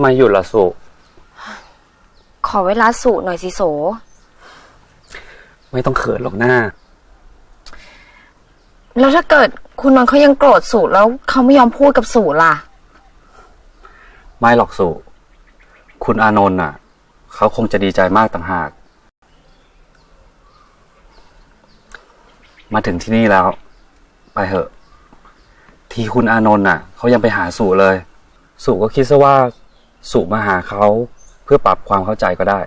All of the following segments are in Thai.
ไมหยุดล่ะสุ ขอเวลาสู่หน่อยสิโส ไม่ต้องเขินหรอกหน้า แล้วถ้าเกิดคุณนนท์เขายังโกรธสู่แล้วเขาไม่ยอมพูดกับสู่ล่ะ ไม่หรอกสุ คุณอานนท์น่ะ เขาคงจะดีใจมากต่างหาก มาถึงที่นี่แล้ว ไปเถอะ ที่คุณอานนท์น่ะ เขายังไปหาสุเลยสุก็คิดซะว่า สุมาหาเขาเพื่อปรับความเข้าใจก็ได้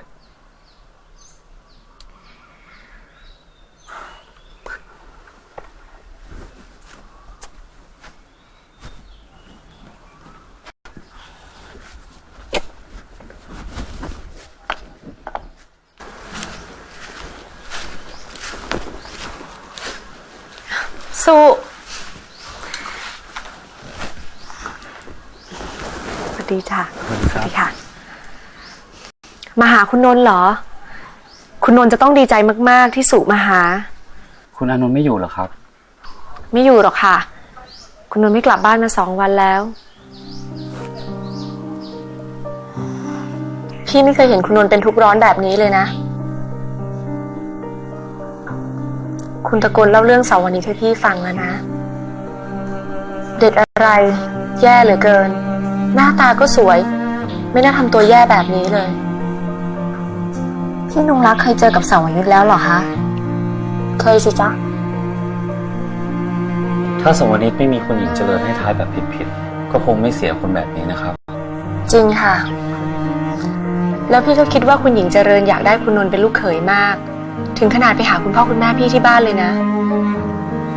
สู่สวัสดีจ้ะ สวัสดีครับ ค่ะ มาหาคุณนนท์เหรอ คุณนนท์จะต้องดีใจมาก ๆ ที่สุมาหา คุณอานนท์ไม่อยู่เหรอครับ ไม่อยู่หรอกค่ะ คุณนนท์ไม่กลับบ้านมาสองวันแล้ว พี่ไม่เคยเห็นคุณนนท์เป็นทุกข์ร้อนแบบนี้เลยนะ คุณตะโกนเล่าเรื่องเสาร์วันนี้ให้พี่ฟังแล้วนะ เด็กอะไร แย่เหลือเกิน หน้าตาก็สวย ไม่น่าทำตัวแย่แบบนี้เลย พี่นงรักเคยเจอกับเสาวยุทธแล้วเหรอคะ เคยสิจ๊ะ ถ้าสมวันนี้ไม่มีคุณหญิงเจริญให้ท้ายแบบผิดๆ ก็คงไม่เสียคนแบบนี้นะครับ จริงค่ะ แล้วพี่ก็คิดว่าคุณหญิงเจริญอยากได้คุณนนท์เป็นลูกเขยมาก ถึงขนาดไปหาคุณพ่อคุณแม่พี่ที่บ้านเลยนะ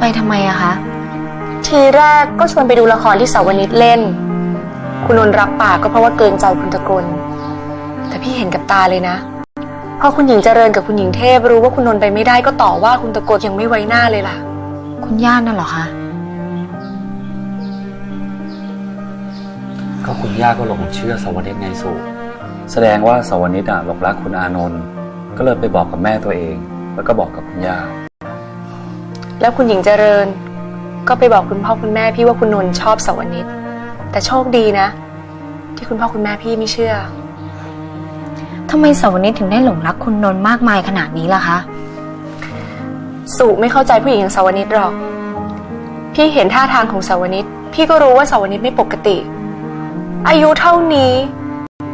ไปทำไมอะคะ ทีแรกก็ชวนไปดูละครที่เสาวนิตเล่น คุณนนท์รับปากก็เพราะว่าเกรงใจคุณตะกลแต่พี่เห็นกับตาเลยนะ พอคุณหญิงเจริญกับคุณหญิงเทพรู้ว่าคุณนนท์ไปไม่ได้ก็ต่อว่าคุณตะกลยังไม่ไว้หน้าเลยล่ะ คุณย่านั่นเหรอคะ ก็คุณย่าก็หลงเชื่อสวรรค์ไงสุแสดงว่าสวรรค์อะหลงรักคุณอานนท์ก็เลยไปบอกกับแม่ตัวเอง แล้วก็บอกกับคุณย่า แล้วคุณหญิงเจริญ ก็ไปบอกคุณพ่อคุณแม่พี่ว่าคุณนนท์ชอบสวนิตแต่โชคดีนะ ที่คุณพ่อคุณแม่พี่ไม่เชื่อ ทำไมสาวนิตถึงได้หลงรักคุณนนท์มากมายขนาดนี้ล่ะคะ สุไม่เข้าใจผู้หญิงอย่างสวนิตหรอก พี่เห็นท่าทางของสวนิตพี่ก็รู้ว่าสวนิตไม่ปกติ อายุเท่านี้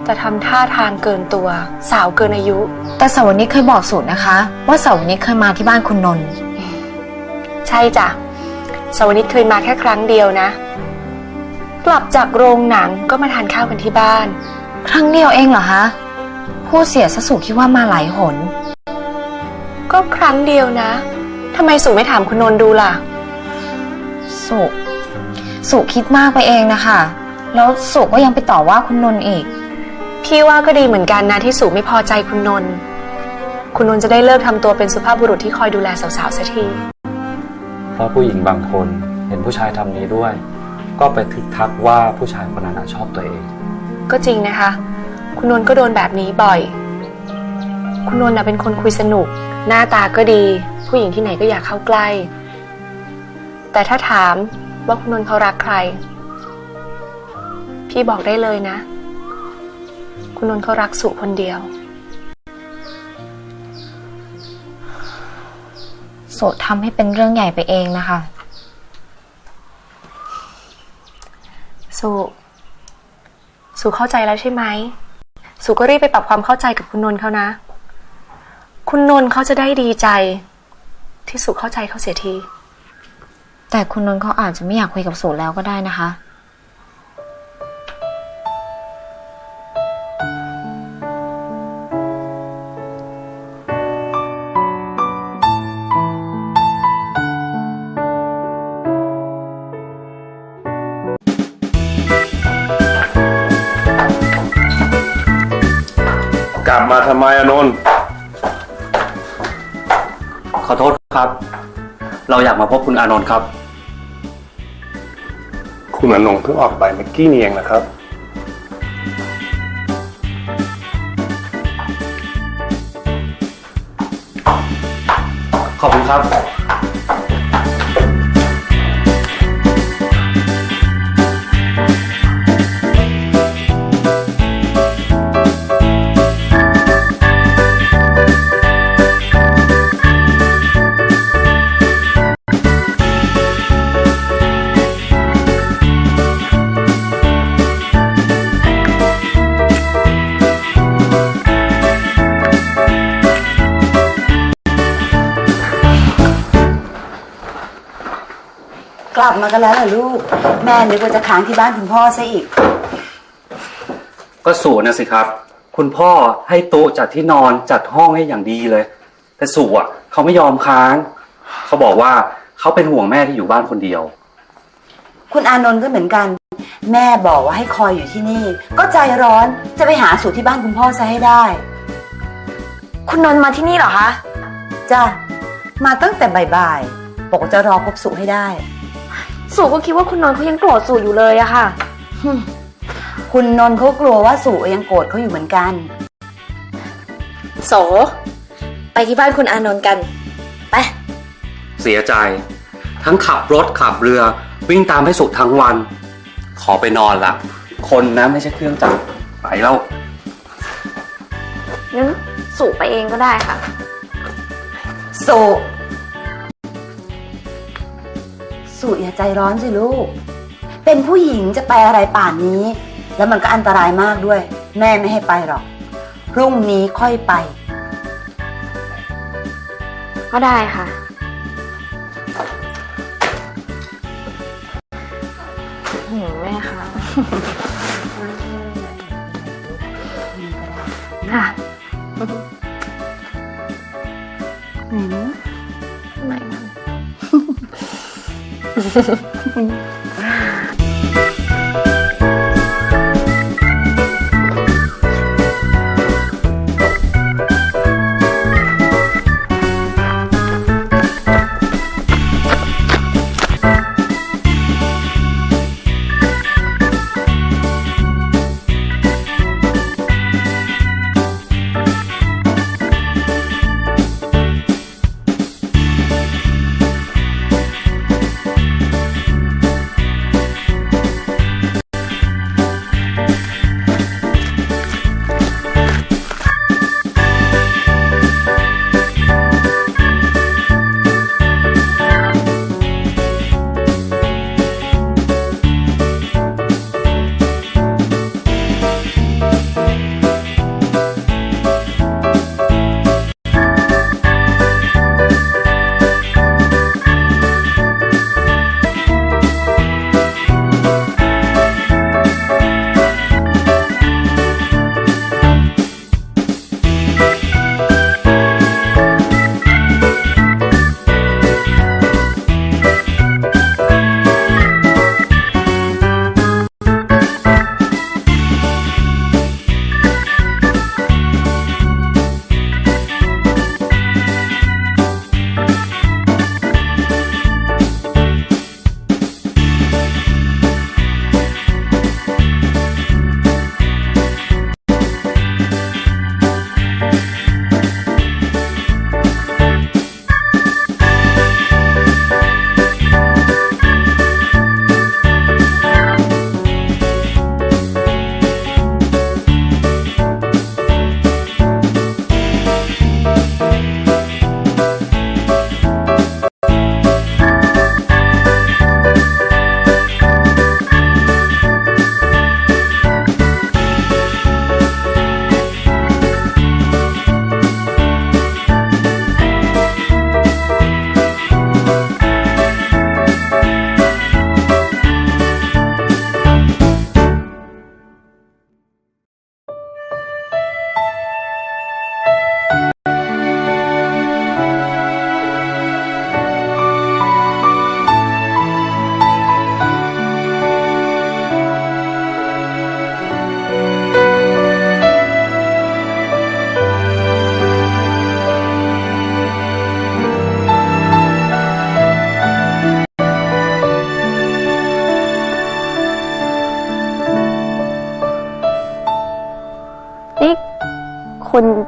แต่ทำท่าทางเกินตัว สาวเกินอายุ แต่สาวนิตเคยบอกสูตรนะคะ ว่าสาวนิตเคยมาที่บ้านคุณนนท์ใช่จ้ะสวนิตเคยมาแค่ครั้งเดียวนะ กลับจากโรงหนังก็มาทานข้าวกันที่บ้าน ครั้งเดียวเองเหรอคะ ผู้เสียสสุคิดว่ามาหลายหน ก็ครั้งเดียวนะทำไมสุไม่ถามคุณนนท์ดูล่ะ สุสุคิดมากไปเองนะคะ แล้วสุก็ยังไปต่อว่าคุณนนท์อีก พี่ว่าก็ดีเหมือนกันนะที่สุไม่พอใจคุณนนท์คุณนนท์จะได้เลิกทำตัวเป็นสุภาพบุรุษที่คอยดูแลสาวๆสักที เพราะผู้หญิงบางคนเห็นผู้ชายทำนี้ด้วย ก็ไปทึกทักว่าผู้ชายคนนั้นอะชอบตัวเอง ก็จริงนะคะ คุณนนท์ก็โดนแบบนี้บ่อย คุณนนท์น่ะเป็นคนคุยสนุก หน้าตาก็ดี ผู้หญิงที่ไหนก็อยากเข้าใกล้ แต่ถ้าถามว่าคุณนนท์เขารักใคร พี่บอกได้เลยนะ คุณนนท์เขารักสุคนเดียวสุทำให้เป็นเรื่องใหญ่ไปเองนะคะ สุ สุเข้าใจแล้วใช่ไหม สุก็รีบไปปรับความเข้าใจกับคุณนนท์เขานะ คุณนนท์เขาจะได้ดีใจ ที่สุเข้าใจเขาเสียที แต่คุณนนท์เขาอาจจะไม่อยากคุยกับสุแล้วก็ได้นะคะ ลับมาทำไมอานนท์ขอโทษครับ เราอยากมาพบคุณอานนท์ครับ คุณอานนท์เพิ่งออกไปเมื่อกี้นี่เองนะครับ ขอบคุณครับ มากันแล้วเหรอลูก แม่นึกว่าจะค้างที่บ้านคุณพ่อซะอีก ก็สู่นะสิครับ คุณพ่อให้โต๊ะจัดที่นอนจัดห้องให้อย่างดีเลย แต่สู่อะ เขาไม่ยอมค้าง เขาบอกว่าเขาเป็นห่วงแม่ที่อยู่บ้านคนเดียว คุณอานนท์ก็เหมือนกัน แม่บอกว่าให้คอยอยู่ที่นี่ ก็ใจร้อนจะไปหาสูตรที่บ้านคุณพ่อซะให้ได้ คุณนนท์มาที่นี่เหรอคะ จ้ะมาตั้งแต่บ่ายๆบอกว่าจะรอพบสุให้ได้ สู่ก็คิดว่าคุณนนท์เขายังโกรธสู่อยู่เลยอะค่ะ คุณนนท์เขากลัวว่าสุยังโกรธเขาอยู่เหมือนกัน โส ไปที่บ้านคุณอานนท์กัน ไป เสียใจ ทั้งขับรถขับเรือวิ่งตามให้สุทั้งวัน ขอไปนอนละคนนะไม่ใช่เครื่องจักรไปแล้วงั้นสู่ไปเองก็ได้ค่ะสุ สุอย่าใจร้อนสิลูก เป็นผู้หญิงจะไปอะไรป่านนี้ แล้วมันก็อันตรายมากด้วย แม่ไม่ให้ไปหรอก พรุ่งนี้ค่อยไป ก็ได้ค่ะ นี่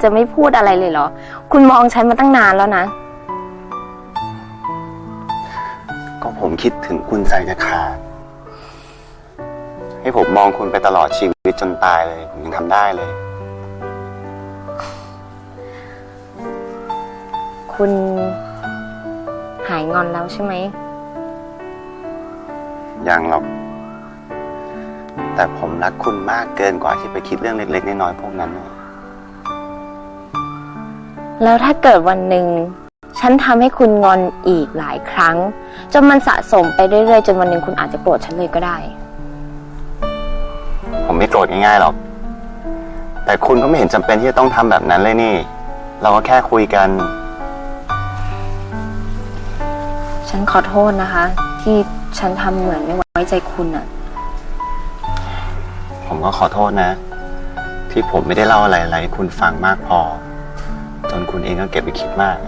จะไม่พูดอะไรเลยเหรอ คุณมองฉันมาตั้งนานแล้วนะ ก็ผมคิดถึงคุณใจจะขาด ให้ผมมองคุณไปตลอดชีวิตจนตายเลยผมยังทำได้เลย คุณหายงอนแล้วใช่ไหม ยังหรอก แต่ผมรักคุณมากเกินกว่าที่ไปคิดเรื่องเล็กๆน้อยๆพวกนั้นน่ะ แล้วถ้าเกิดวันหนึ่งฉันฉันทำให้คุณงอนอีกหลายครั้ง จนมันสะสมไปเรื่อยๆ จนวันหนึ่งคุณอาจจะโกรธฉันเลยก็ได้ ผมไม่โกรธง่ายๆหรอก แต่คุณก็ไม่เห็นจำเป็นที่จะต้องทำแบบนั้นเลยนี่ เราก็แค่คุยกัน ฉันขอโทษนะคะ ที่ฉันทำเหมือนไม่ไว้ใจคุณอะผมก็ขอโทษนะ ที่ผมไม่ได้เล่าอะไรๆให้คุณฟังมากพอจ นคุณเองก็เก็บไปคิดมาก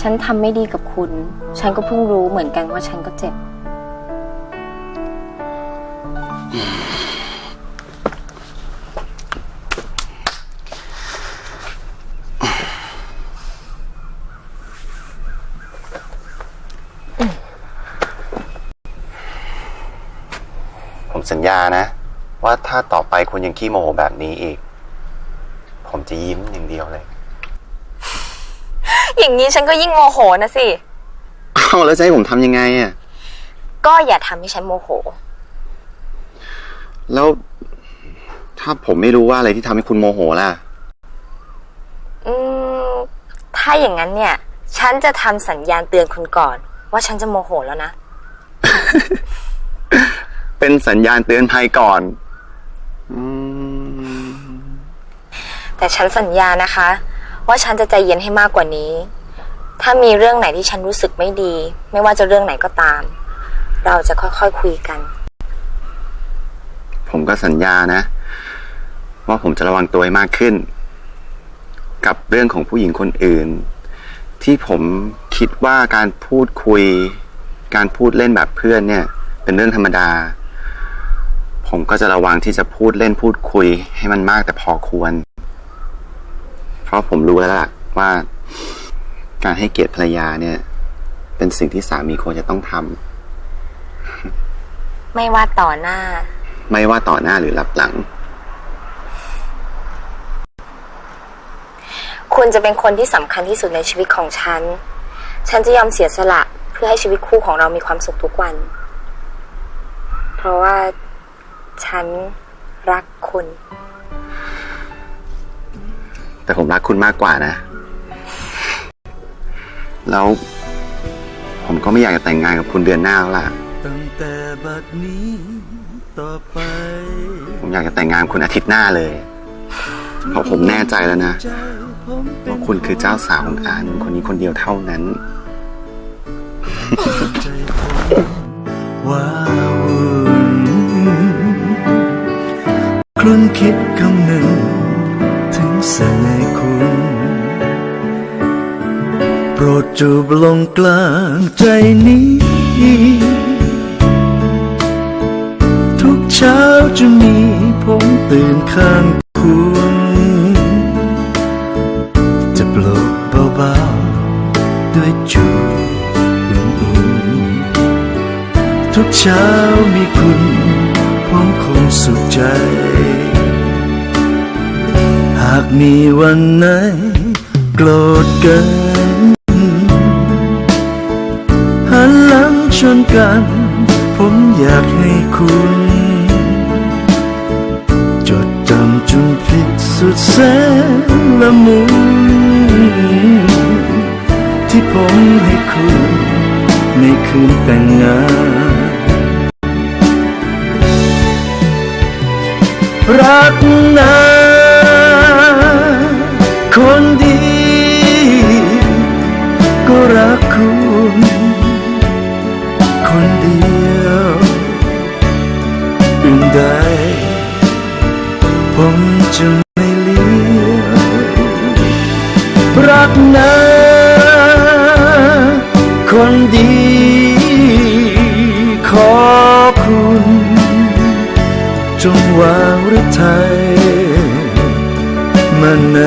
ฉันทำไม่ดีกับคุณ ฉันก็เพิ่งรู้เหมือนกันว่าฉันก็เจ็บ ผมสัญญานะ ว่าถ้าต่อไปคุณยังขี้โมโหแบบนี้อีก ผมจะยิ้มอย่างเดียวเลย อย่างนี้ฉันก็ยิ่งโมโหนะสิ อ้าวแล้วจะให้ผมทำยังไงอะ ก็อย่าทำให้ฉันโมโห แล้วถ้าผมไม่รู้ว่าอะไรที่ทำให้คุณโมโหล่ะ อืม ถ้าอย่างนั้นเนี่ย ฉันจะทำสัญญาณเตือนคุณก่อน ว่าฉันจะโมโหแล้วนะ เป็นสัญญาณเตือนภัยก่อน อืม แต่ฉันสัญญานะคะ ว่าฉันจะใจเย็นให้มากกว่านี้ ถ้ามีเรื่องไหนที่ฉันรู้สึกไม่ดี ไม่ว่าจะเรื่องไหนก็ตาม เราจะค่อยๆคคุยกัน ผมก็สัญญานะ ว่าผมจะระวังตัวให้มากขึ้น กับเรื่องของผู้หญิงคนอื่น ที่ผมคิดว่าการพูดคุย การพูดเล่นแบบเพื่อนเนี่ย เป็นเรื่องธรรมดา ผมก็จะระวังที่จะพูดเล่นพูดคุยให้มันมากแต่พอควร ราะผมรู้แล้วล่ะว่า การให้เกียรติภรรยาเนี่ย เป็นสิ่งที่สามีควรจะต้องทำไม่ว่าต่อหน้า ไม่ว่าต่อหน้าหรือรับหลัง คุณจะเป็นคนที่สำคัญที่สุดในชีวิตของฉัน ฉันจะยอมเสียสละเพื่อให้ชีวิตคู่ของเรามีความสุขทุกวัน เพราะว่าฉันรักคุณ แต่ผมรักคุณมากกว่านะ แล้ว ผมก็ไม่อยากจะแต่งงานกับคุณเดือนหน้าแล้วล่ะ ตั้งแต่บัดนี้ต่อไป ผมอยากจะแต่งงานคุณอาทิตย์หน้าเลย เพราะผมแน่ใจแล้วนะว่าคุณคือเจ้าสาวของอานนท์คนนี้คนเดียวเท่านั้นว้าวุ่นคลุ้นคิดคำหนึ่ง สน่คุณ โปรดจูบลงกลางใจนี้ ทุกเช้าจะมีผมตื่นข้างคุณ จะปลุกเบาๆ ด้วยจูบอุ่นๆทุกเช้ามีคุณ ผมคงสุขใจากมีวันไหนโกรธกัน หันหลังชนกัน ผมอยากให้คุณ จดจำจนผิดสุดแสนละมุนที่ผมให้คุณในคืนแต่งงานรักนะ คนดี ก็รักคุณคนเดียวอื่นใดผมจะไม่เลี้ยวรักนะคนดี ขอคุณจงวางหรือไทยมาใน